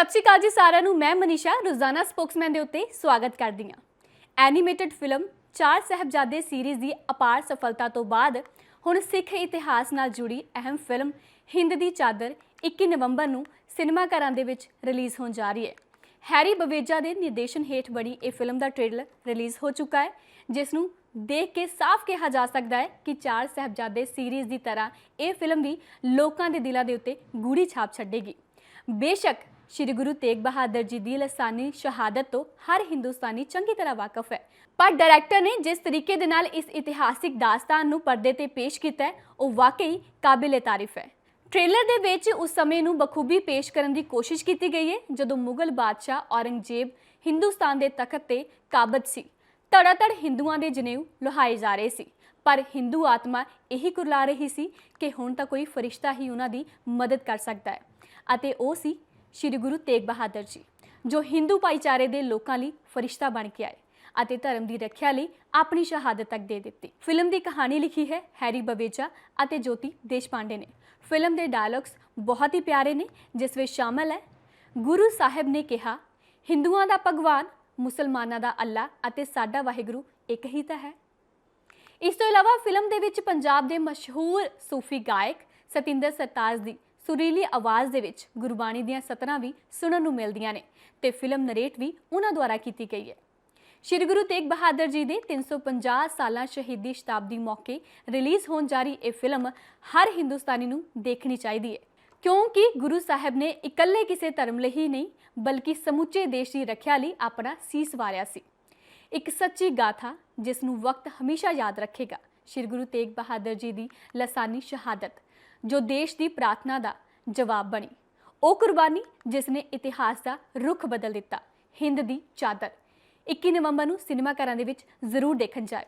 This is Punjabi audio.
ਸਤਿ ਸ਼੍ਰੀ ਅਕਾਲ ਜੀ ਸਾਰਿਆਂ ਨੂੰ। ਮੈਂ ਮਨੀਸ਼ਾ, ਰੋਜ਼ਾਨਾ ਸਪੋਕਸਮੈਨ ਦੇ ਉੱਤੇ ਸਵਾਗਤ ਕਰਦੀ ਹਾਂ। ਐਨੀਮੇਟਿਡ ਫਿਲਮ ਚਾਰ ਸਹਿਬਜ਼ਾਦੇ ਸੀਰੀਜ਼ ਦੀ ਅਪਾਰ ਸਫਲਤਾ ਤੋਂ ਬਾਅਦ ਹੁਣ ਸਿੱਖ ਇਤਿਹਾਸ ਨਾਲ ਜੁੜੀ ਅਹਿਮ ਫਿਲਮ ਹਿੰਦ ਦੀ ਚਾਦਰ 21 ਨਵੰਬਰ ਨੂੰ ਸਿਨੇਮਾ ਘਰਾਂ ਦੇ ਵਿੱਚ ਰਿਲੀਜ਼ ਹੋਣ ਜਾ ਰਹੀ ਹੈ। ਹੈਰੀ ਬਵੇਜਾ ਦੇ ਨਿਰਦੇਸ਼ਨ ਹੇਠ ਬਣੀ ਇਹ ਫਿਲਮ ਦਾ ਟ੍ਰੇਲਰ ਰਿਲੀਜ਼ ਹੋ ਚੁੱਕਾ ਹੈ, ਜਿਸ ਨੂੰ ਦੇਖ ਕੇ ਸਾਫ਼ ਕਿਹਾ ਜਾ ਸਕਦਾ ਹੈ ਕਿ ਚਾਰ ਸਹਿਬਜ਼ਾਦੇ ਸੀਰੀਜ਼ ਦੀ ਤਰ੍ਹਾਂ ਇਹ ਫਿਲਮ ਵੀ ਲੋਕਾਂ ਦੇ ਦਿਲਾਂ ਦੇ ਉੱਤੇ ਗੂੜੀ ਛਾਪ ਛੱਡੇਗੀ। ਬੇਸ਼ੱਕ ਸ੍ਰੀ ਗੁਰੂ ਤੇਗ ਬਹਾਦਰ ਜੀ ਦੀ ਲਸਾਨੀ ਸ਼ਹਾਦਤ ਤੋਂ ਹਰ ਹਿੰਦੁਸਤਾਨੀ ਚੰਗੀ ਤਰ੍ਹਾਂ ਵਾਕਿਫ ਹੈ। ਪਰ ਡਾਇਰੈਕਟਰ ਨੇ ਜਿਸ ਤਰੀਕੇ ਦੇ ਨਾਲ ਇਸ ਇਤਿਹਾਸਿਕ ਦਾਸਤਾਨ ਨੂੰ ਪਰਦੇ ਤੇ ਪੇਸ਼ ਕੀਤਾ ਹੈ, ਉਹ ਵਾਕਈ ਕਾਬਿਲੇ ਤਾਰੀਫ ਹੈ। ਟ੍ਰੇਲਰ ਦੇ ਵਿੱਚ ਉਸ ਸਮੇਂ ਨੂੰ ਬਖੂਬੀ ਪੇਸ਼ ਕਰਨ ਦੀ ਕੋਸ਼ਿਸ਼ ਕੀਤੀ ਗਈ ਹੈ, ਜਦੋਂ ਮੁਗਲ ਬਾਦਸ਼ਾਹ ਔਰੰਗਜ਼ੇਬ ਹਿੰਦੁਸਤਾਨ ਦੇ ਤਖਤ ਤੇ ਕਾਬਜ ਸੀ। ਧੜਾਧੜ ਹਿੰਦੂਆਂ ਦੇ ਜਨੇਊ ਲੁਹਾਏ ਜਾ ਰਹੇ ਸੀ। ਪਰ ਹਿੰਦੂ ਆਤਮਾ ਇਹੀ ਕੁਰਲਾ ਰਹੀ ਸੀ ਕਿ ਹੁਣ ਤਾਂ ਕੋਈ ਫਰਿਸ਼ਤਾ ਹੀ ਉਹਨਾਂ ਦੀ ਮਦਦ ਕਰ ਸਕਦਾ ਹੈ। ਅਤੇ ਉਹ ਸੀ ਸ੍ਰੀ ਗੁਰੂ ਤੇਗ ਬਹਾਦਰ ਜੀ, ਜੋ ਹਿੰਦੂ ਭਾਈਚਾਰੇ ਦੇ ਲੋਕਾਂ ਲਈ ਫਰਿਸ਼ਤਾ ਬਣ ਕੇ ਆਏ ਅਤੇ ਧਰਮ ਦੀ ਰੱਖਿਆ ਲਈ ਆਪਣੀ ਸ਼ਹਾਦਤ ਤੱਕ ਦੇ ਦਿੱਤੀ। ਫਿਲਮ ਦੀ ਕਹਾਣੀ ਲਿਖੀ ਹੈ ਹੈਰੀ ਬਵੇਜਾ ਅਤੇ ਜੋਤੀ ਦੇਸ਼ਪਾਂਡੇ ਨੇ। ਫਿਲਮ ਦੇ ਡਾਇਲੌਗਸ ਬਹੁਤ ਹੀ ਪਿਆਰੇ ਨੇ, ਜਿਸ ਵਿੱਚ ਸ਼ਾਮਲ ਹੈ ਗੁਰੂ ਸਾਹਿਬ ਨੇ ਕਿਹਾ, ਹਿੰਦੂਆਂ ਦਾ ਭਗਵਾਨ, ਮੁਸਲਮਾਨਾਂ ਦਾ ਅੱਲਾ ਅਤੇ ਸਾਡਾ ਵਾਹਿਗੁਰੂ ਇੱਕ ਹੀ ਤਾਂ ਹੈ। ਇਸ ਤੋਂ ਇਲਾਵਾ ਫਿਲਮ ਦੇ ਵਿੱਚ ਪੰਜਾਬ ਦੇ ਮਸ਼ਹੂਰ ਸੂਫੀ ਗਾਇਕ ਸਤਿੰਦਰ ਸਰਤਾਜ ਦੀ ਸੁਰੀਲੀ ਆਵਾਜ਼ ਦੇ ਵਿੱਚ ਗੁਰਬਾਣੀ ਦੀਆਂ ਸਤਰਾਂ ਵੀ ਸੁਣਨ ਨੂੰ ਮਿਲਦੀਆਂ ਨੇ ਤੇ ਫਿਲਮ ਨਰੇਟ ਵੀ ਉਹਨਾਂ ਦੁਆਰਾ ਕੀਤੀ ਗਈ ਹੈ। ਸ਼੍ਰੀ ਗੁਰੂ ਤੇਗ ਬਹਾਦਰ ਜੀ ਦੇ 350 ਸਾਲਾਂ ਸ਼ਹੀਦੀ ਸ਼ਤਾਬਦੀ ਮੌਕੇ ਰਿਲੀਜ਼ ਹੋਣ ਜਾ ਰਹੀ ਇਹ ਫਿਲਮ ਹਰ ਹਿੰਦੁਸਤਾਨੀ ਨੂੰ ਦੇਖਣੀ ਚਾਹੀਦੀ ਹੈ। ਕਿਉਂਕਿ ਗੁਰੂ ਸਾਹਿਬ ਨੇ ਇਕੱਲੇ ਕਿਸੇ ਧਰਮ ਲਈ ਹੀ ਨਹੀਂ, ਬਲਕਿ ਸਮੁੱਚੇ ਦੇਸ਼ ਦੀ ਰੱਖਿਆ ਲਈ ਆਪਣਾ ਸੀਸ ਵਾਰਿਆ ਸੀ। ਇੱਕ ਸੱਚੀ ਗਾਥਾ ਜਿਸ ਨੂੰ ਵਕਤ ਹਮੇਸ਼ਾ ਯਾਦ ਰੱਖੇਗਾ, ਸ਼੍ਰੀ ਗੁਰੂ ਤੇਗ ਬਹਾਦਰ ਜੀ ਦੀ ਲਸਾਨੀ ਸ਼ਹਾਦਤ। ਜੋ ਦੇਸ਼ ਦੀ ਪ੍ਰਾਰਥਨਾ ਦਾ ਜਵਾਬ ਬਣੀ। ਉਹ ਕੁਰਬਾਨੀ ਜਿਸ ਨੇ ਇਤਿਹਾਸ ਦਾ ਰੁਖ ਬਦਲ ਦਿੱਤਾ, ਹਿੰਦ ਦੀ ਚਾਦਰ। 21 ਨਵੰਬਰ ਨੂੰ ਸਿਨੇਮਾ ਘਰਾਂ ਦੇ ਵਿੱਚ ਜ਼ਰੂਰ ਦੇਖਣ ਜਾਏ